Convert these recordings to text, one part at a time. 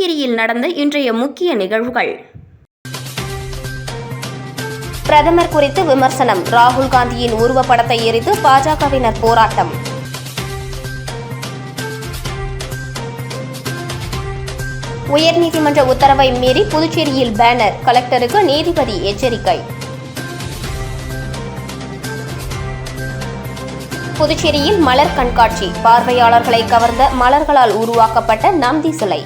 புதுச்சேரியில் நடந்த இன்றைய முக்கிய நிகழ்வுகள். பிரதமர் குறித்து விமர்சனம். ராகுல் காந்தியின் உருவப்படத்தை எரித்து பாஜகவினர் போராட்டம். உயர்நீதிமன்ற உத்தரவை மீறி புதுச்சேரியில் பேனர். கலெக்டருக்கு நீதிபதி எச்சரிக்கை. புதுச்சேரியில் மலர் கண்காட்சி. பார்வையாளர்களை கவர்ந்த மலர்களால் உருவாக்கப்பட்ட நந்தி சிலை.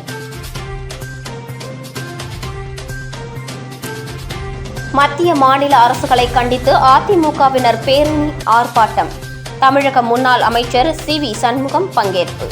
மத்திய மாநில அரசுகளை கண்டித்து அதிமுகவினர் பேரணி ஆர்ப்பாட்டம். தமிழக முன்னாள் அமைச்சர் சி வி சண்முகம் பங்கேற்பு.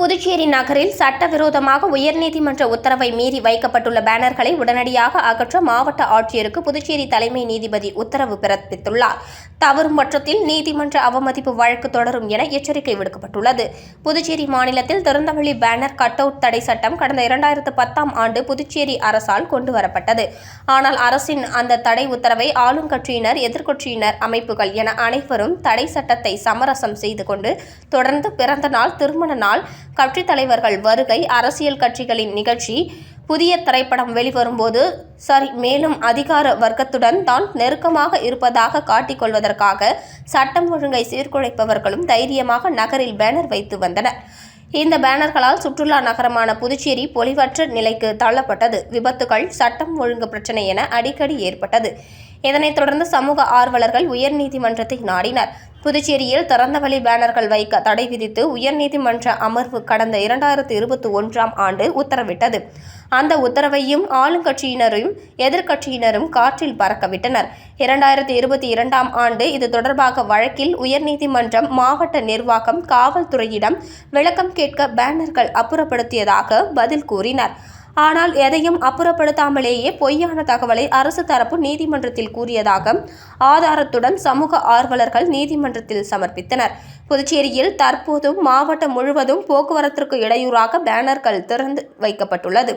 புதுச்சேரி நகரில் சட்டவிரோதமாக உயர்நீதிமன்ற உத்தரவை மீறி வைக்கப்பட்டுள்ள பேனர்களை உடனடியாக அகற்ற மாவட்ட ஆட்சியருக்கு புதுச்சேரி தலைமை நீதிபதி உத்தரவு பிறப்பித்துள்ளார். தவறும் பட்சத்தில் நீதிமன்ற அவமதிப்பு வழக்கு தொடரும் என எச்சரிக்கை விடுக்கப்பட்டுள்ளது. புதுச்சேரி மாநிலத்தில் திறந்தவெளி பேனர் கட் அவுட் தடை சட்டம் கடந்த இரண்டாயிரத்து பத்தாம் ஆண்டு புதுச்சேரி அரசால் கொண்டுவரப்பட்டது. ஆனால் அரசின் அந்த தடை உத்தரவை ஆளும் கட்சியினர் எதிர்க்கட்சியினர் அமைப்புகள் என அனைவரும் தடை சட்டத்தை சமரசம் செய்து கொண்டு தொடர்ந்து பிறந்த நாள் திருமண நாள் கட்சித் தலைவர்கள் வருகை அரசியல் கட்சிகளின் நிகழ்ச்சி புதிய திரைப்படம் வெளிவரும்போது சரி மேலும் அதிகார வர்க்கத்துடன் தான் நெருக்கமாக இருப்பதாக காட்டிக்கொள்வதற்காக சட்டம் ஒழுங்கை சீர்குலைப்பவர்களும் தைரியமாக நகரில் பேனர் வைத்து வந்தனர். இந்த பேனர்களால் சுற்றுலா நகரமான புதுச்சேரி பொலிவற்ற நிலைக்கு தள்ளப்பட்டது. விபத்துகள் சட்டம் ஒழுங்கு பிரச்சனை என அடிக்கடி ஏற்பட்டது. இதனைத் தொடர்ந்து சமூக ஆர்வலர்கள் உயர்நீதிமன்றத்தை நாடினர். புதுச்சேரியில் திறந்தவெளி பேனர்கள் வைக்க தடை விதித்து உயர்நீதிமன்ற அமர்வு கடந்த இரண்டாயிரத்து இருபத்தி ஒன்றாம் ஆண்டு உத்தரவிட்டது. அந்த உத்தரவையும் ஆளுங்கட்சியினரும் எதிர்க்கட்சியினரும் காற்றில் பறக்கவிட்டனர். இரண்டாயிரத்தி இருபத்தி இரண்டாம் ஆண்டு இது தொடர்பாக வழக்கில் உயர்நீதிமன்றம் மாவட்ட நிர்வாகம் காவல்துறையிடம் விளக்கம் கேட்க பேனர்கள் அப்புறப்படுத்தியதாக பதில் கூறினர். ஆனால் எதையும் அப்புறப்படுத்தாமலேயே பொய்யான தகவலை அரசு தரப்பு நீதிமன்றத்தில் கூறியதாக ஆதாரத்துடன் சமூக ஆர்வலர்கள் நீதிமன்றத்தில் சமர்ப்பித்தனர். புதுச்சேரியில் தற்போதும் மாவட்டம் முழுவதும் போக்குவரத்திற்கு இடையூறாக பேனர்கள் திறந்து வைக்கப்பட்டுள்ளது.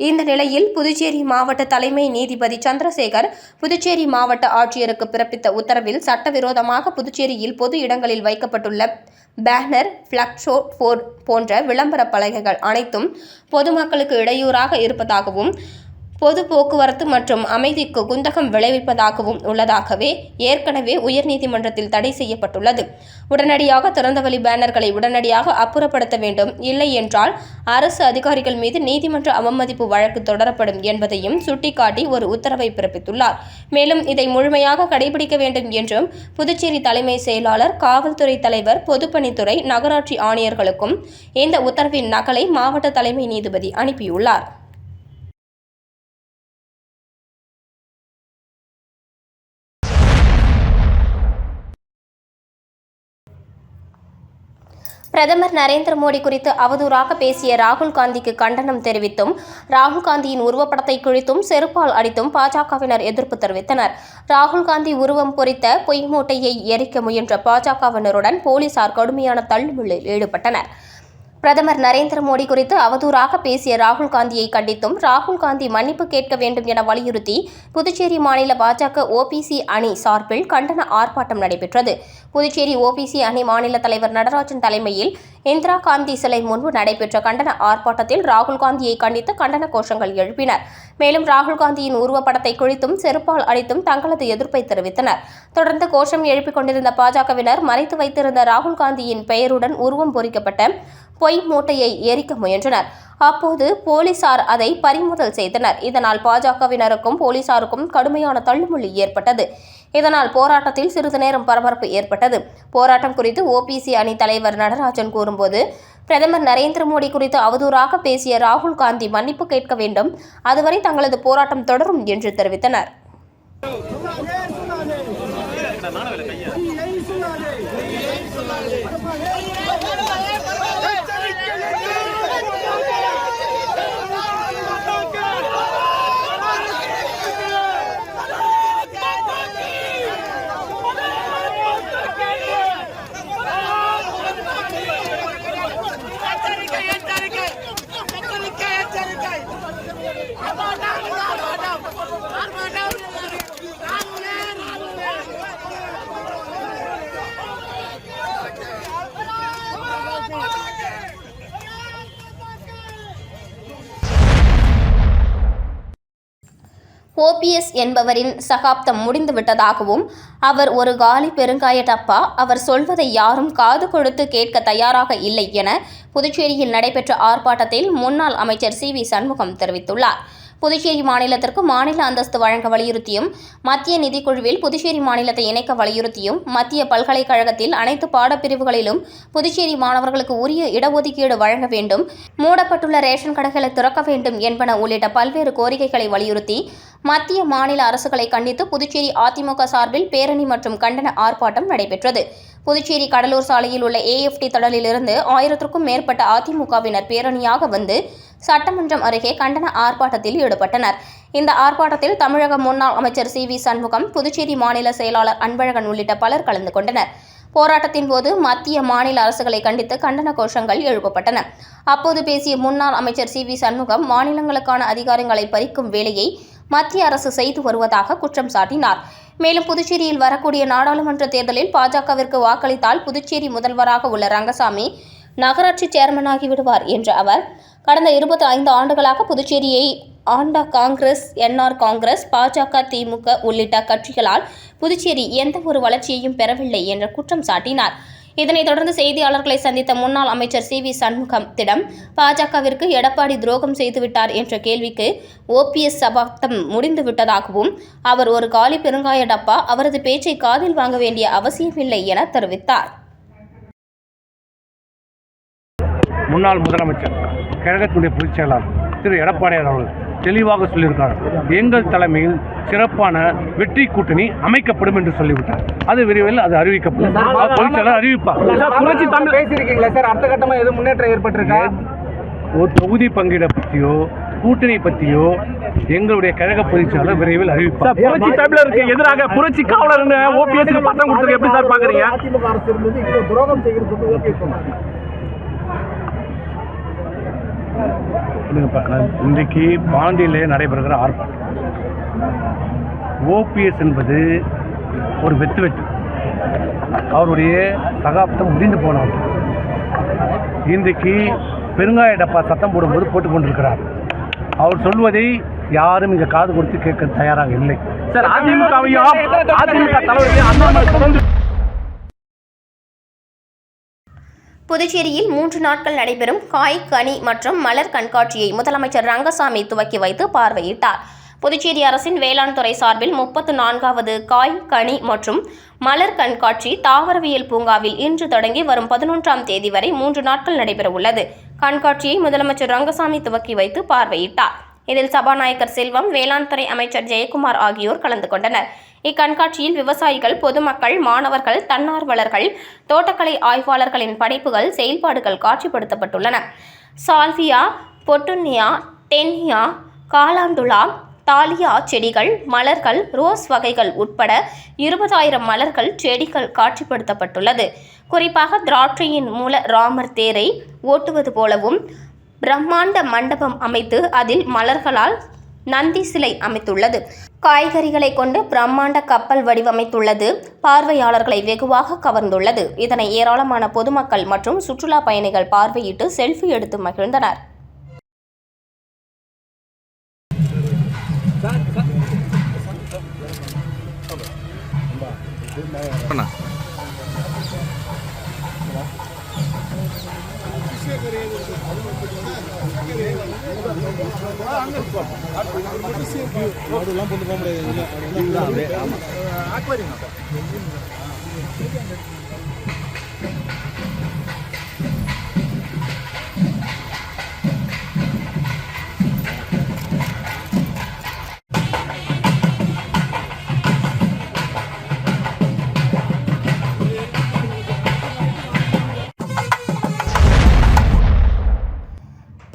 இந்த நிலையில் புதுச்சேரி மாவட்ட தலைமை நீதிபதி சந்திரசேகர் புதுச்சேரி மாவட்ட ஆட்சியருக்கு பிறப்பித்த உத்தரவில் சட்டவிரோதமாக புதுச்சேரியில் பொது இடங்களில் வைக்கப்பட்டுள்ள பேனர் பிளக்ஷோ போன்ற விளம்பர பலகைகள் அனைத்தும் பொதுமக்களுக்கு இடையூறாக இருப்பதாகவும் பொது போக்குவரத்து மற்றும் அமைதிக்கு குந்தகம் விளைவிப்பதாகவும் உள்ளதாகவே ஏற்கனவே உயர்நீதிமன்றத்தில் தடை செய்யப்பட்டுள்ளது. உடனடியாக திறந்தவெளி பேனர்களை உடனடியாக அப்புறப்படுத்த வேண்டும். இல்லை என்றால் அரசு அதிகாரிகள் மீது நீதிமன்ற அவமதிப்பு வழக்கு தொடரப்படும் என்பதையும் சுட்டிக்காட்டி ஒரு உத்தரவை பிறப்பித்துள்ளார். மேலும் இதை முழுமையாக கடைபிடிக்க வேண்டும் என்றும் புதுச்சேரி தலைமை செயலாளர் காவல்துறை தலைவர் பொதுப்பணித்துறை நகராட்சி ஆணையர்களுக்கும் இந்த உத்தரவின் நகலை மாவட்ட தலைமை நீதிபதி அனுப்பியுள்ளார். பிரதமர் நரேந்திர மோடி குறித்து அவதூறாக பேசிய ராகுல் காந்திக்கு கண்டனம் தெரிவித்தும் ராகுல் காந்தியின் உருவப்படத்தை கிழித்தும் செருப்பால் அடித்தும் பாஜகவினர் எதிர்ப்பு தெரிவித்தனர். ராகுல் காந்தி உருவம் பொறித்த பொய் மூட்டையை எரிக்க முயன்ற பாஜகவினருடன் போலீசார் கடுமையான தள்ளுமுள்ளில் ஈடுபட்டனர். பிரதமர் நரேந்திர மோடி குறித்து அவதூறாக பேசிய ராகுல் காந்தியை கண்டித்தும் ராகுல் காந்தி மன்னிப்பு கேட்க வேண்டும் என வலியுறுத்தி புதுச்சேரி மாநில பாஜக ஓபிசி அணி சார்பில் கண்டன ஆர்ப்பாட்டம் நடைபெற்றது. புதுச்சேரி ஓபிசி அணி மாநில தலைவர் நடராஜன் தலைமையில் இந்திரா காந்தி சிலை முன்பு நடைபெற்ற கண்டன ஆர்ப்பாட்டத்தில் ராகுல் காந்தியை கண்டித்து கண்டன கோஷங்கள் எழுப்பினர். மேலும் ராகுல் காந்தியின் உருவப்படத்தை குழித்தும் செருப்பால் அடித்தும் தங்களது எதிர்ப்பை தெரிவித்தனர். தொடர்ந்து கோஷம் எழுப்பிக் கொண்டிருந்த பாஜகவினர் மறைத்து வைத்திருந்த ராகுல் காந்தியின் பெயருடன் உருவம் பொறிக்கப்பட்ட பொய் மூட்டையை எரிக்க முயன்றனர் அப்போது போலீசார் அதை பறிமுதல் செய்தனர் இதனால் பாஜகவினருக்கும் போலீசாருக்கும் கடுமையான தள்ளுமுள்ளி ஏற்பட்டது இதனால் போராட்டத்தில் சிறிது நேரம் பரபரப்பு ஏற்பட்டது போராட்டம் குறித்து ஓபிசி அணி தலைவர் நடராஜன் கூறும்போது பிரதமர் நரேந்திர மோடி குறித்து அவதூறாக பேசிய ராகுல் காந்தி மன்னிப்பு கேட்க வேண்டும் அதுவரை தங்களது போராட்டம் தொடரும் என்று தெரிவித்தனர் எச்சரிக்கை ஓபிஎஸ் என்பவரின் சகாப்தம் முடிந்துவிட்டதாகவும் அவர் ஒரு காலி பெருங்காய டப்பா அவர் சொல்வதை யாரும் காது கொடுத்து கேட்க தயாராக இல்லை என புதுச்சேரியில் நடைபெற்ற ஆர்ப்பாட்டத்தில் முன்னாள் அமைச்சர் சி வி சண்முகம் தெரிவித்துள்ளார். புதுச்சேரி மாநிலத்திற்கு மாநில அந்தஸ்து வழங்க வலியுறுத்தியும் மத்திய நிதிக்குழுவில் புதுச்சேரி மாநிலத்தை இணைக்க வலியுறுத்தியும் மத்திய பல்கலைக்கழகத்தில் அனைத்து பாடப்பிரிவுகளிலும் புதுச்சேரி மாணவர்களுக்கு உரிய இடஒதுக்கீடு வழங்க வேண்டும் மூடப்பட்டுள்ள ரேஷன் கடைகளை திறக்க வேண்டும் என்பன உள்ளிட்ட பல்வேறு கோரிக்கைகளை வலியுறுத்தி மத்திய மாநில அரசுகளை கண்டித்து புதுச்சேரி அதிமுக சார்பில் பேரணி மற்றும் கண்டன ஆர்ப்பாட்டம் நடைபெற்றது. புதுச்சேரி கடலூர் சாலையில் உள்ள ஏஎஃப்டி தடலிலிருந்து ஆயிரத்திற்கும் மேற்பட்ட அதிமுகவினர் பேரணியாக வந்து சட்டமன்றம் அருகே கண்டன ஆர்ப்பாட்டத்தில் ஈடுபட்டனர். இந்த ஆர்ப்பாட்டத்தில் தமிழக முன்னாள் அமைச்சர் சி வி சண்முகம் புதுச்சேரி மாநில செயலாளர் அன்பழகன் உள்ளிட்ட பலர் கலந்து கொண்டனர். போராட்டத்தின் போது மத்திய மாநில அரசுகளை கண்டித்து கண்டன கோஷங்கள் எழுப்பப்பட்டன. அப்போது பேசிய முன்னாள் அமைச்சர் சி வி சண்முகம் மாநிலங்களுக்கான அதிகாரங்களை பறிக்கும் வேலையை மத்திய அரசு செய்து வருவதாக குற்றம் சாட்டினார். மேலும் புதுச்சேரியில் வரக்கூடிய நாடாளுமன்ற தேர்தலில் பாஜகவிற்கு வாக்களித்தால் புதுச்சேரி முதல்வராக உள்ள ரங்கசாமி நகராட்சி சேர்மனாகி விடுவார் என்ற அவர். கடந்த இருபத்தி ஐந்து ஆண்டுகளாக புதுச்சேரியை ஆண்ட காங்கிரஸ் என்ஆர் காங்கிரஸ் பாஜக திமுக உள்ளிட்ட கட்சிகளால் புதுச்சேரி எந்த ஒரு வளர்ச்சியையும் பெறவில்லை என்ற குற்றம் சாட்டினார். இதனைத் தொடர்ந்து செய்தியாளர்களை சந்தித்த முன்னாள் அமைச்சர் சி வி சண்முகத்திடம் பாஜகவிற்கு எடப்பாடி துரோகம் செய்துவிட்டார் என்ற கேள்விக்கு ஓபிஎஸ் சபாப்தம் முடிந்து விட்டதாகவும் அவர் ஒரு காலி பெருங்காய டப்பா அவரது பேச்சை காதில் வாங்க வேண்டிய அவசியமில்லை என தெரிவித்தார். முன்னாள் முதலமைச்சர் கழகத்துடைய பொதுச் செயலாளர் திரு எடப்பாடியார் அவர்கள் தெளிவாக சொல்லியிருக்கார் எங்கள் தலைமையில் சிறப்பான வெற்றி கூட்டணி அமைக்கப்படும் என்று சொல்லிவிட்டார். அது விரைவில் அது அறிவிக்கப்படும். அது பொதுச் செயலாளர் அறிவிப்பார். புரட்சி தமிழ் பேசியிருக்கீங்களா சார்? அடுத்த கட்டமா எதுவும் முன்னேற்றம் ஏற்பட்டிருக்கா? ஒரு தொகுதி பங்கீட பற்றியோ கூட்டணி பற்றியோ எங்களுடைய கழக பொதுச் செயலாளர் விரைவில் அறிவிப்பார். புரட்சி தமிழருக்கு எதிராக புரட்சி காவலர் ஓபிஎஸ் பட்டம் கொடுத்தது எப்படி சார் பாக்குறீங்க? அதிமுக அரசு துரோகம் செய்கிறது வந்து ஓபிஎஸ் சொன்னார் இல்லைங்கப்பா, நான் இன்றைக்கு பாண்டியிலே நடைபெறுகிற ஆர்ப்பாட்டம். ஓபிஎஸ் என்பது ஒரு வெத்து வெட்டு. அவருடைய சகாப்தம் முடிந்து போனவர் இன்றைக்கு பெருங்காய டப்பா சத்தம் போடும்போது போட்டுக் கொண்டிருக்கிறார். அவர் சொல்வதை யாரும் இங்கே காது கொடுத்து கேட்க தயாராக இல்லை. சார் அதிமுகவையும் அதிமுக தலைவரையும் அண்ணாமலை தொடர்ந்து புதுச்சேரியில் மூன்று நாட்கள் நடைபெறும் காய் கனி மற்றும் மலர் கண்காட்சியை முதலமைச்சர் ரங்கசாமி துவக்கி வைத்து பார்வையிட்டார். புதுச்சேரி அரசின் வேளாண் துறை சார்பில் முப்பத்து நான்காவது காய் கனி மற்றும் மலர் கண்காட்சி தாவரவியல் பூங்காவில் இன்று தொடங்கி வரும் பதினொன்றாம் தேதி வரை மூன்று நாட்கள் நடைபெற உள்ளது கண்காட்சியை முதலமைச்சர் ரங்கசாமி துவக்கி வைத்து பார்வையிட்டார். இதில் சபாநாயகர் செல்வம் வேளாண் துறை அமைச்சர் ஜெயக்குமார் ஆகியோர் கலந்து கொண்டனர். இக்கண்காட்சியில் விவசாயிகள் பொதுமக்கள் மாணவர்கள் தன்னார்வலர்கள் தோட்டக்கலை ஆய்வாளர்களின் படைப்புகள் செயல்பாடுகள் காட்சிப்படுத்தப்பட்டுள்ளன. சால்வியா பொட்டுன்னியா டென்னியா காலாண்டுலா தாலியா செடிகள் மலர்கள் ரோஸ் வகைகள் உட்பட இருபதாயிரம் மலர்கள் செடிகள் காட்சிப்படுத்தப்பட்டுள்ளது. குறிப்பாக திராட்சையின் மூல ராமர் தேரை ஓட்டுவது போலவும் பிரம்மாண்ட மண்டபம் அமைத்து அதில் மலர்களால் நந்தி சிலை அமைத்துள்ளது. காய்கறிகளை கொண்டு பிரம்மாண்ட கப்பல் வடிவமைத்துள்ளது. பார்வையாளர்களை வெகுவாக கவர்ந்துள்ளது. இதனை ஏராளமான பொதுமக்கள் மற்றும் சுற்றுலா பயணிகள் பார்வையிட்டு செல்ஃபி எடுத்து மகிழ்ந்தனர். அதெல்லாம் கொண்டு போக முடியாது ஆக்வாரியம்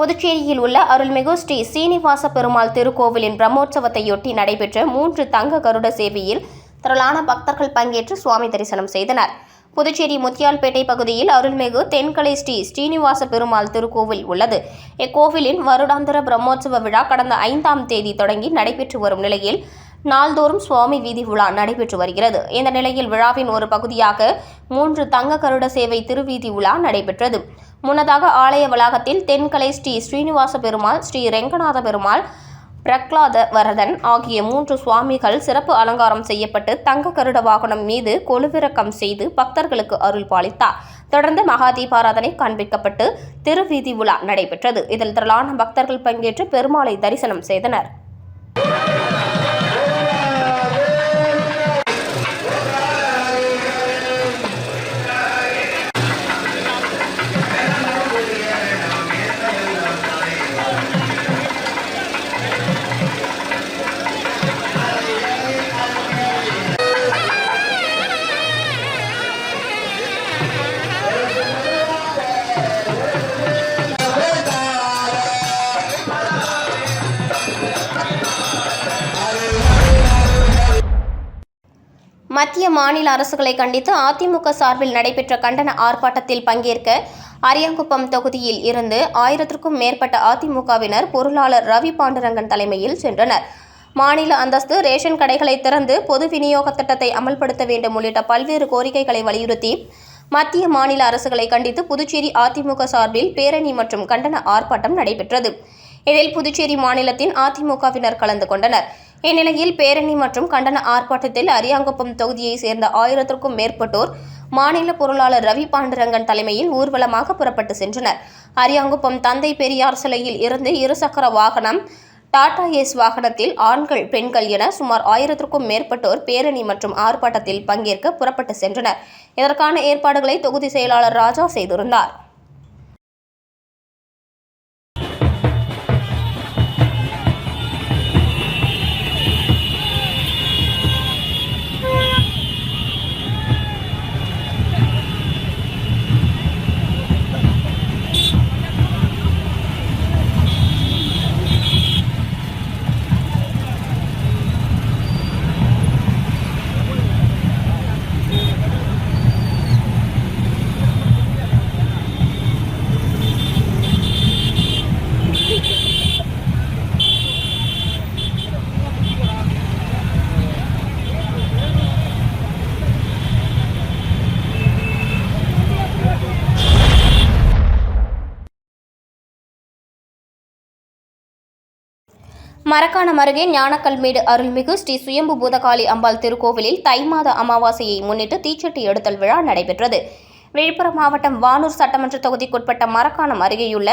புதுச்சேரியில் உள்ள அருள்மிகு ஸ்ரீ சீனிவாச பெருமாள் திருக்கோவிலின் பிரம்மோற்சவத்தையொட்டி நடைபெற்ற மூன்று தங்க கருட சேவையில் திரளான பக்தர்கள் பங்கேற்று சுவாமி தரிசனம் செய்தனர். புதுச்சேரி முத்தியால்பேட்டை பகுதியில் அருள்மிகு தென்கலை ஸ்ரீ ஸ்ரீனிவாச பெருமாள் திருக்கோவில் உள்ளது. இக்கோவிலின் வருடாந்திர பிரம்மோற்சவ விழா கடந்த ஐந்தாம் தேதி தொடங்கி நடைபெற்று வரும் நிலையில் நாள்தோறும் சுவாமி வீதி உலா நடைபெற்று வருகிறது. இந்த நிலையில் விழாவின் ஒரு பகுதியாக மூன்று தங்க கருட சேவை திருவீதி உலா நடைபெற்றது. முன்னதாக ஆலய வளாகத்தில் தென்கலை ஸ்ரீ ஸ்ரீனிவாச பெருமாள் ஸ்ரீ ரெங்கநாத பெருமாள் பிரக்லாத வரதன் ஆகிய மூன்று சுவாமிகள் சிறப்பு அலங்காரம் செய்யப்பட்டு தங்க கருட வாகனம் மீது கொலுவிறக்கம் செய்து பக்தர்களுக்கு அருள் பாலித்தார். தொடர்ந்து மகா தீபாராதனை காண்பிக்கப்பட்டு திருவீதி உலா நடைபெற்றது. இதில் திரளான பக்தர்கள் பங்கேற்று பெருமாளை தரிசனம் செய்தனர். மாநில அரசுகளை கண்டித்து அதிமுக சார்பில் நடைபெற்ற கண்டன ஆர்ப்பாட்டத்தில் பங்கேற்க அரியாங்குப்பம் தொகுதியில் இருந்து ஆயிரத்திற்கும் மேற்பட்ட அதிமுகவினர் பொருளாளர் ரவி பாண்டுரங்கன் தலைமையில் சென்றனர். மாநில அந்தஸ்து ரேஷன் கடைகளை திறந்து பொது விநியோக திட்டத்தை அமல்படுத்த வேண்டும் உள்ளிட்ட பல்வேறு கோரிக்கைகளை வலியுறுத்தி மத்திய மாநில அரசுகளை கண்டித்து புதுச்சேரி அதிமுக சார்பில் பேரணி மற்றும் கண்டன ஆர்ப்பாட்டம் நடைபெற்றது. இதில் புதுச்சேரி மாநிலத்தின் அதிமுகவினர் கலந்து கொண்டனர். இந்நிலையில் பேரணி மற்றும் கண்டன ஆர்ப்பாட்டத்தில் அரியாங்குப்பம் தொகுதியைச் சேர்ந்த ஆயிரத்திற்கும் மேற்பட்டோர் மாநில பொருளாளர் ரவி பாண்டுரங்கன் தலைமையில் ஊர்வலமாக புறப்பட்டு சென்றனர். அரியாங்குப்பம் தந்தை பெரியார் சிலையில் இருந்து இருசக்கர வாகனம் டாடா ஏஸ் வாகனத்தில் ஆண்கள் பெண்கள் என சுமார் ஆயிரத்திற்கும் மேற்பட்டோர் பேரணி மற்றும் ஆர்ப்பாட்டத்தில் பங்கேற்க புறப்பட்டு சென்றனர். இதற்கான ஏற்பாடுகளை தொகுதி செயலாளர் ராஜா செய்திருந்தார். மரக்காணம் அருகே ஞானக்கல்மேடு அருள்மிகு ஸ்ரீ சுயம்பு பூதகாளி அம்பாள் திருக்கோவிலில் தை மாத அமாவாசையை முன்னிட்டு தீச்சட்டி எடுத்தல் விழா நடைபெற்றது. விழுப்புரம் மாவட்டம் வானூர் சட்டமன்ற தொகுதிக்குட்பட்ட மரக்காணம் அருகேயுள்ள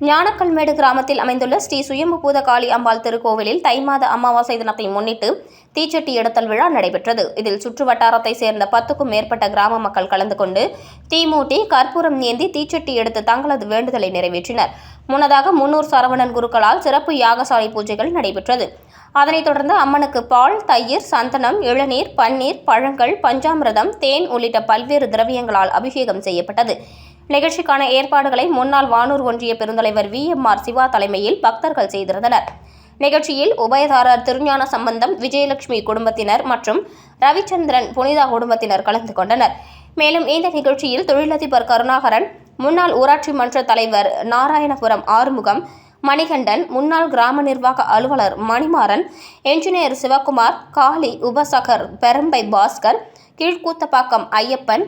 ஞானக்கல்மேடு கிராமத்தில் அமைந்துள்ள ஸ்ரீ சுயம்புபூத காளி அம்பாள் திருக்கோவிலில் தை மாத அமாவாசை தினத்தை முன்னிட்டு தீச்சட்டி எடுத்தல் விழா நடைபெற்றது. இதில் சுற்று வட்டாரத்தை சேர்ந்த பத்துக்கும் மேற்பட்ட கிராம மக்கள் கலந்து கொண்டு தீமூட்டி கற்பூரம் ஏந்தி தீச்சட்டி எடுத்து தங்களது வேண்டுதலை நிறைவேற்றினர். முன்னதாக முன்னூர் சரவணன் குருக்களால் சிறப்பு யாகசாலை பூஜைகள் நடைபெற்றது. அதனைத் தொடர்ந்து அம்மனுக்கு பால் தயிர் சந்தனம் இளநீர் பன்னீர் பழங்கள் பஞ்சாமிரதம் தேன் உள்ளிட்ட பல்வேறு திரவியங்களால் அபிஷேகம் செய்யப்பட்டது. நிகழ்ச்சிக்கான ஏற்பாடுகளை முன்னாள் வானூர் ஒன்றிய பெருந்தலைவர் வி. எம். ஆர். சிவா தலைமையில் பக்தர்கள் செய்திருந்தனர். நிகழ்ச்சியில் உபயதாரர் திருஞான சம்பந்தம் விஜயலட்சுமி குடும்பத்தினர் மற்றும் ரவிச்சந்திரன் புனிதா குடும்பத்தினர் கலந்து கொண்டனர். மேலும் இந்த நிகழ்ச்சியில் தொழிலதிபர் கருணாகரன் முன்னாள் ஊராட்சி மன்ற தலைவர் நாராயணபுரம் ஆறுமுகம் மணிகண்டன் முன்னாள் கிராம நிர்வாக அலுவலர் மணிமாறன் என்ஜினியர் சிவகுமார் காளி உபசகர் பெரம்பை பாஸ்கர் கீழ்கூத்தப்பாக்கம் ஐயப்பன்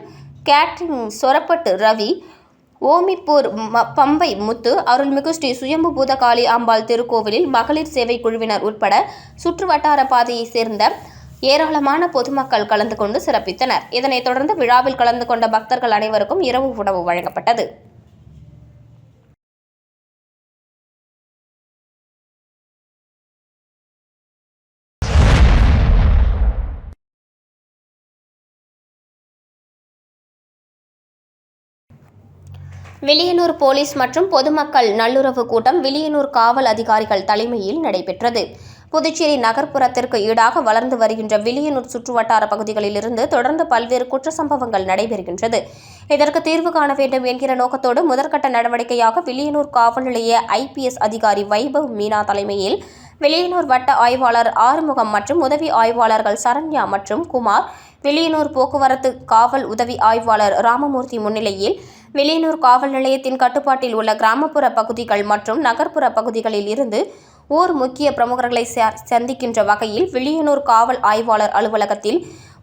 கேட்ரிங் சொரப்பட்டு ரவி ஓமிப்பூர் ம- பம்பை முத்து அருள்மிகு ஸ்ரீ சுயம்பு பூதகாளி அம்பாள் திருக்கோவிலில் மகளிர் சேவை குழுவினர் உட்பட சுற்று வட்டார பாதையைச் சேர்ந்த ஏராளமான பொதுமக்கள் கலந்து கொண்டு சிறப்பித்தனர். இதனைத் தொடர்ந்து விழாவில் கலந்து கொண்ட பக்தர்கள் அனைவருக்கும் இரவு உணவு வழங்கப்பட்டது. வில்லியனூர் போலீஸ் மற்றும் பொதுமக்கள் நல்லுறவு கூட்டம் வில்லியனூர் காவல் அதிகாரிகள் தலைமையில் நடைபெற்றது. புதுச்சேரி நகர்ப்புறத்திற்கு ஈடாக வளர்ந்து வருகின்ற வில்லியனூர் சுற்றுவட்டார பகுதிகளிலிருந்து தொடர்ந்து பல்வேறு குற்ற சம்பவங்கள் நடைபெறுகின்றது. இதற்கு தீர்வு காண வேண்டும் என்கிற நோக்கத்தோடு முதற்கட்ட நடவடிக்கையாக வில்லியனூர் காவல் நிலைய ஐபிஎஸ் அதிகாரி வைபவ் மீனா தலைமையில் வில்லியனூர் வட்ட ஆய்வாளர் ஆறுமுகம் மற்றும் உதவி ஆய்வாளர்கள் சரண்யா மற்றும் குமார் வில்லியனூர் போக்குவரத்து காவல் உதவி ஆய்வாளர் ராமமூர்த்தி முன்னிலையில் வில்லியனூர் காவல் நிலையத்தின் கட்டுப்பாட்டில் உள்ள கிராமப்புற பகுதிகள் மற்றும் நகர்ப்புற பகுதிகளில் இருந்து ஊர் முக்கிய பிரமுகர்களை ச- சந்திக்கின்ற வகையில் வில்லியனூர் காவல் ஆய்வாளர் அலுவலகத்தில்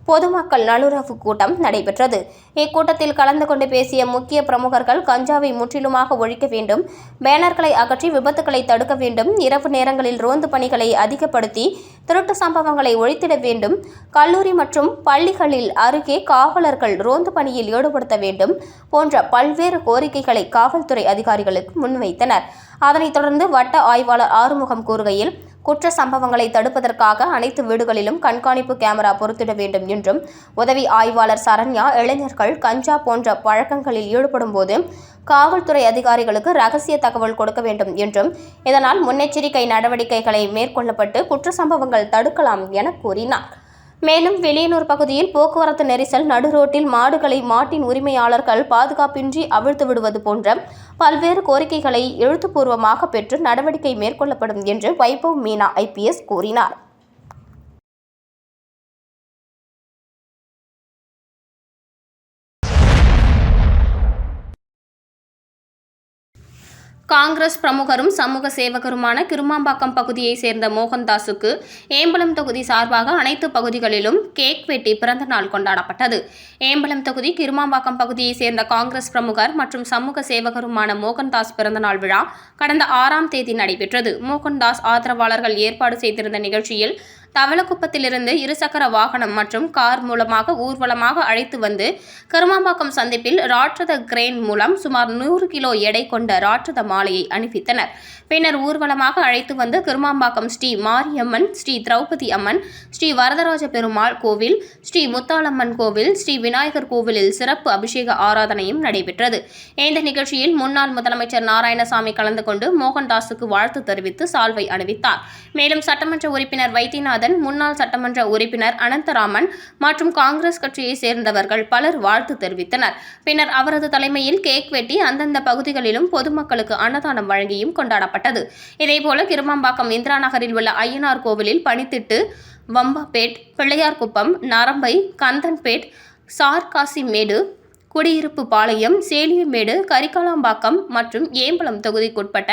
பொதுமக்கள் நல்லுறவு கூட்டம் நடைபெற்றது. இக்கூட்டத்தில் கலந்து கொண்டு பேசிய முக்கிய பிரமுகர்கள் கஞ்சாவை முற்றிலுமாக ஒழிக்க வேண்டும் பேனர்களை அகற்றி விபத்துகளை தடுக்க வேண்டும் இரவு நேரங்களில் ரோந்து பணிகளை அதிகப்படுத்தி திருட்டு சம்பவங்களை ஒழித்திட வேண்டும் கல்லூரி மற்றும் பள்ளிகளில் அருகே காவலர்கள் ரோந்து பணியில் ஈடுபடுத்த வேண்டும் போன்ற பல்வேறு கோரிக்கைகளை காவல்துறை அதிகாரிகளுக்கு முன்வைத்தனர். அதனைத் தொடர்ந்து வட்ட ஆய்வாளர் ஆறுமுகம் கூறுகையில் குற்ற சம்பவங்களை தடுப்பதற்காக அனைத்து வீடுகளிலும் கண்காணிப்பு கேமரா பொருத்திட வேண்டும் என்றும் உதவி ஆய்வாளர் சரண்யா இளைஞர்கள் கஞ்சா போன்ற பழக்கங்களில் ஈடுபடும் போது காவல்துறை அதிகாரிகளுக்கு ரகசிய தகவல் கொடுக்க வேண்டும் என்றும் இதனால் முன்னெச்சரிக்கை நடவடிக்கைகளை மேற்கொள்ளப்பட்டு குற்ற சம்பவங்கள் தடுக்கலாம் என கூறினார். மேலும் வெளியனூர் பகுதியில் போக்குவரத்து நெரிசல் நடுரோட்டில் மாடுகளை மாட்டின் உரிமையாளர்கள் பாதுகாப்பின்றி அவிழ்த்து விடுவது போன்ற பல்வேறு கோரிக்கைகளை எழுத்துப்பூர்வமாக பெற்று நடவடிக்கை மேற்கொள்ளப்படும் என்று வைபவ் மீனா ஐபிஎஸ் கூறினார். காங்கிரஸ் பிரமுகரும் சமூக சேவகருமான கிருமாம்பாக்கம் பகுதியைச் சேர்ந்த மோகன்தாஸுக்கு ஏம்பலம் தொகுதி சார்பாக அனைத்து பகுதிகளிலும் கேக் வெட்டி பிறந்த நாள் கொண்டாடப்பட்டது. ஏம்பலம் தொகுதி கிருமாம்பாக்கம் பகுதியைச் சேர்ந்த காங்கிரஸ் பிரமுகர் மற்றும் சமூக சேவகருமான மோகன்தாஸ் பிறந்தநாள் விழா கடந்த ஆறாம் தேதி நடைபெற்றது. மோகன்தாஸ் ஆதரவாளர்கள் ஏற்பாடு செய்திருந்த நிகழ்ச்சியில் தவளக்குப்பத்திலிருந்து இருசக்கர வாகனம் மற்றும் கார் மூலமாக ஊர்வலமாக அழைத்து வந்து கருமாம்பாக்கம் சந்திப்பில் ராட்சத கிரேன் மூலம் சுமார் நூறு கிலோ எடை கொண்ட ராட்சத மாலையை அணிவித்தனர். பின்னர் ஊர்வலமாக அழைத்து வந்து கருமாம்பாக்கம் ஸ்ரீ மாரியம்மன் ஸ்ரீ திரௌபதி அம்மன் ஸ்ரீ வரதராஜ பெருமாள் கோவில் ஸ்ரீ முத்தாளம்மன் கோவில் ஸ்ரீ விநாயகர் கோவிலில் சிறப்பு அபிஷேக ஆராதனையும் நடைபெற்றது. இந்த நிகழ்ச்சியில் முன்னாள் முதலமைச்சர் நாராயணசாமி கலந்து கொண்டு மோகன்தாஸுக்கு வாழ்த்து தெரிவித்து சால்வை அணிவித்தார். மேலும் சட்டமன்ற உறுப்பினர் வைத்தியநாதன் முன்னாள் சட்டமன்ற உறுப்பினர் அனந்தராமன் மற்றும் காங்கிரஸ் கட்சியைச் சேர்ந்தவர்கள் பலர் வாழ்த்து தெரிவித்தனர். பின்னர் அவரது தலைமையில் கேக் வெட்டி அந்தந்த பகுதிகளிலும் பொதுமக்களுக்கு அன்னதானம் வழங்கியும் கொண்டாடப்பட்டது. இதேபோல கிருமாம்பாக்கம் இந்திரா நகரில் உள்ள ஐயனார் கோவிலில் பனித்திட்டு வம்பாப்பேட் பிள்ளையார்குப்பம் நரம்பை கந்தன்பேட் சார்காசிமேடு குடியிருப்பு பாளையம் சேலியமேடு கரிகாலாம்பாக்கம் மற்றும் ஏம்பலம் தொகுதிக்குட்பட்ட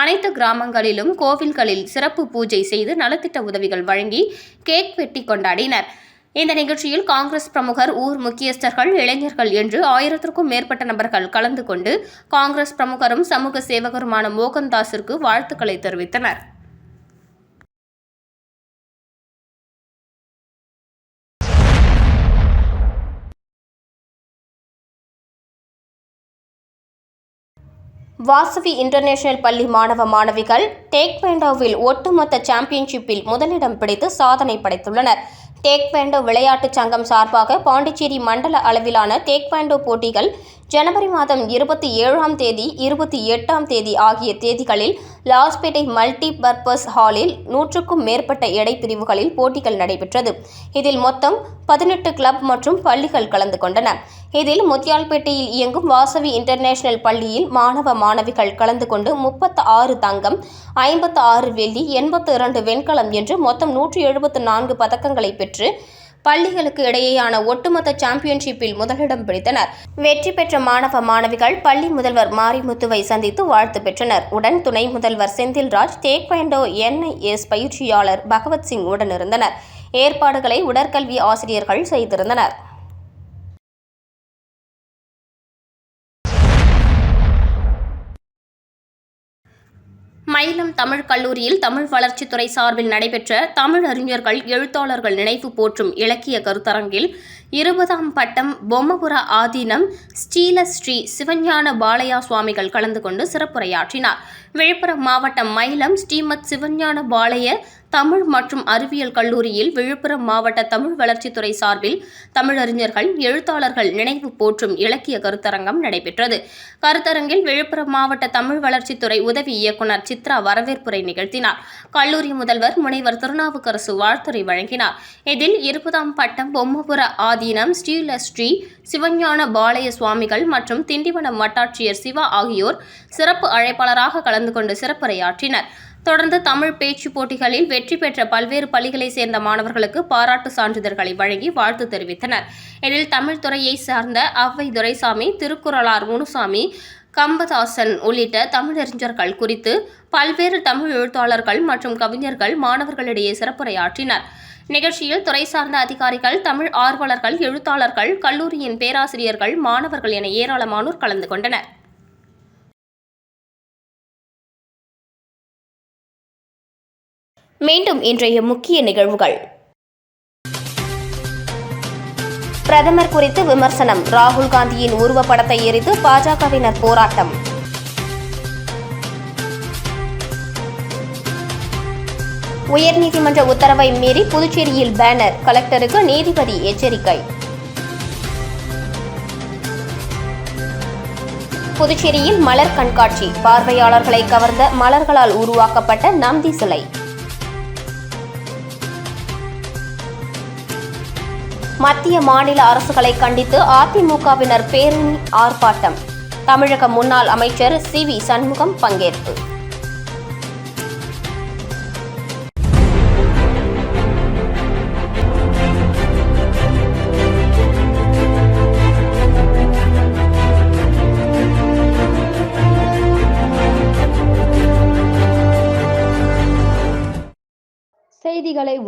அனைத்து கிராமங்களிலும் கோவில்களில் சிறப்பு பூஜை செய்து நலத்திட்ட உதவிகள் வழங்கி கேக் வெட்டி கொண்டாடினர். இந்த நிகழ்ச்சியில் காங்கிரஸ் பிரமுகர் ஊர் முக்கியஸ்தர்கள் இளைஞர்கள் என்று ஆயிரத்திற்கும் மேற்பட்ட நபர்கள் கலந்து கொண்டு காங்கிரஸ் பிரமுகரும் சமூக சேவகருமான மோகன்தாஸிற்கு வாழ்த்துக்களை தெரிவித்தனர். வாசவி இன்டர்நேஷனல் பள்ளி மாணவ மாணவிகள் டேக்வேண்டோவில் ஒட்டுமொத்த சாம்பியன்ஷிப்பில் முதலிடம் பிடித்து சாதனை படைத்துள்ளனர். டேக்வேண்டோ விளையாட்டுச் சங்கம் சார்பாக பாண்டிச்சேரி மண்டல அளவிலான டேக்வேண்டோ போட்டிகள் ஜனவரி மாதம் இருபத்தி ஏழாம் தேதி இருபத்தி எட்டாம் தேதி ஆகிய தேதிகளில் லாஸ்பேட்டை மல்டி பர்பஸ் ஹாலில் நூற்றுக்கும் மேற்பட்ட எடை பிரிவுகளில் போட்டிகள் நடைபெற்றது. இதில் மொத்தம் பதினெட்டு கிளப் மற்றும் பள்ளிகள் கலந்து கொண்டன. இதில் முத்தியால்பேட்டையில் இயங்கும் வாசவி இன்டர்நேஷனல் பள்ளியில் மாணவ மாணவிகள் கலந்து கொண்டு முப்பத்து ஆறு தங்கம் ஐம்பத்து ஆறு வெள்ளி எண்பத்து இரண்டு வெண்கலம் என்று மொத்தம் நூற்றி எழுபத்து நான்கு பதக்கங்களை பெற்று பள்ளிகளுக்கு இடையேயான ஒட்டுமொத்த சாம்பியன்ஷிப்பில் முதலிடம் பிடித்தனர். வெற்றி பெற்ற மாணவ மாணவிகள் பள்ளி முதல்வர் மாரிமுத்துவை சந்தித்து வாழ்த்து பெற்றனர். உடன் துணை முதல்வர் செந்தில்ராஜ் டேக்வேண்டோ என்ஐஎஸ் பயிற்சியாளர் பகவத் சிங் உடனிருந்தனர். ஏற்பாடுகளை உடற்கல்வி ஆசிரியர்கள் செய்திருந்தனர். மயிலம் தமிழ் கல்லூரியில் தமிழ் வளர்ச்சித்துறை சார்பில் நடைபெற்ற தமிழ் அறிஞர்கள் எழுத்தாளர்கள் நினைவு போற்றும் இலக்கிய கருத்தரங்கில் இருபதாம் பட்டம் பொம்மபுர ஆதீனம் ஸ்டீல ஸ்ரீ சிவஞான பாலையா சுவாமிகள் கலந்து கொண்டு சிறப்புரையாற்றினார். விழுப்புரம் மாவட்டம் மயிலம் ஸ்ரீமத் சிவஞான பாளைய தமிழ் மற்றும் அறிவியல் கல்லூரியில் விழுப்புரம் மாவட்ட தமிழ் வளர்ச்சித்துறை சார்பில் தமிழறிஞர்கள் எழுத்தாளர்கள் நினைவு போற்றும் இலக்கிய கருத்தரங்கம் நடைபெற்றது. கருத்தரங்கில் விழுப்புரம் மாவட்ட தமிழ் வளர்ச்சித்துறை உதவி இயக்குநர் சித்ரா வரவேற்புரை நிகழ்த்தினார். கல்லூரி முதல்வர் முனைவர் திருநாவுக்கரசு வாழ்த்துரை வழங்கினார். இதில் இருபதாம் பட்டம் பொம்மபுர ஆதீனம் ஸ்ரீலஸ்ரீ சிவஞான பாளைய சுவாமிகள் மற்றும் திண்டிவனம் வட்டாட்சியர் சிவா ஆகியோர் சிறப்பு அழைப்பாளராக கலந்து கொண்டு சிறப்புரையாற்றினர். தொடர்ந்து தமிழ் பேச்சு போட்டிகளில் வெற்றி பெற்ற பல்வேறு பள்ளிகளைச் சேர்ந்த மாணவர்களுக்கு பாராட்டு சான்றிதழ்களை வழங்கி வாழ்த்து தெரிவித்தனர். இதில் தமிழ் துறையை சார்ந்த அவ்வை துரைசாமி திருக்குறளார் முனுசாமி கம்பதாசன் உள்ளிட்ட தமிழறிஞர்கள் குறித்து பல்வேறு தமிழ் எழுத்தாளர்கள் மற்றும் கவிஞர்கள் மாணவர்களிடையே சிறப்புரையாற்றினர். நிகழ்ச்சியில் துறை சார்ந்த அதிகாரிகள் தமிழ் ஆர்வலர்கள் எழுத்தாளர்கள் கல்லூரியின் பேராசிரியர்கள் மாணவர்கள் என ஏராளமானோர் கலந்து கொண்டனர். மீண்டும் இன்றைய முக்கிய நிகழ்வுகள். பிரதமர் குறித்து விமர்சனம். ராகுல் காந்தியின் உருவப்படத்தை எரித்து பாஜகவினர் போராட்டம். உயர்நீதிமன்ற உத்தரவை மீறி புதுச்சேரியில் பேனர். கலெக்டருக்கு நீதிபதி எச்சரிக்கை. புதுச்சேரியில் மலர் கண்காட்சி. பார்வையாளர்களை கவர்ந்த மலர்களால் உருவாக்கப்பட்ட நந்தி சிலை. மத்திய மாநில அரசுகளை கண்டித்து அதிமுகவினர் பேரணி ஆர்ப்பாட்டம். தமிழக முன்னாள் அமைச்சர் சி வி சண்முகம் பங்கேற்பு.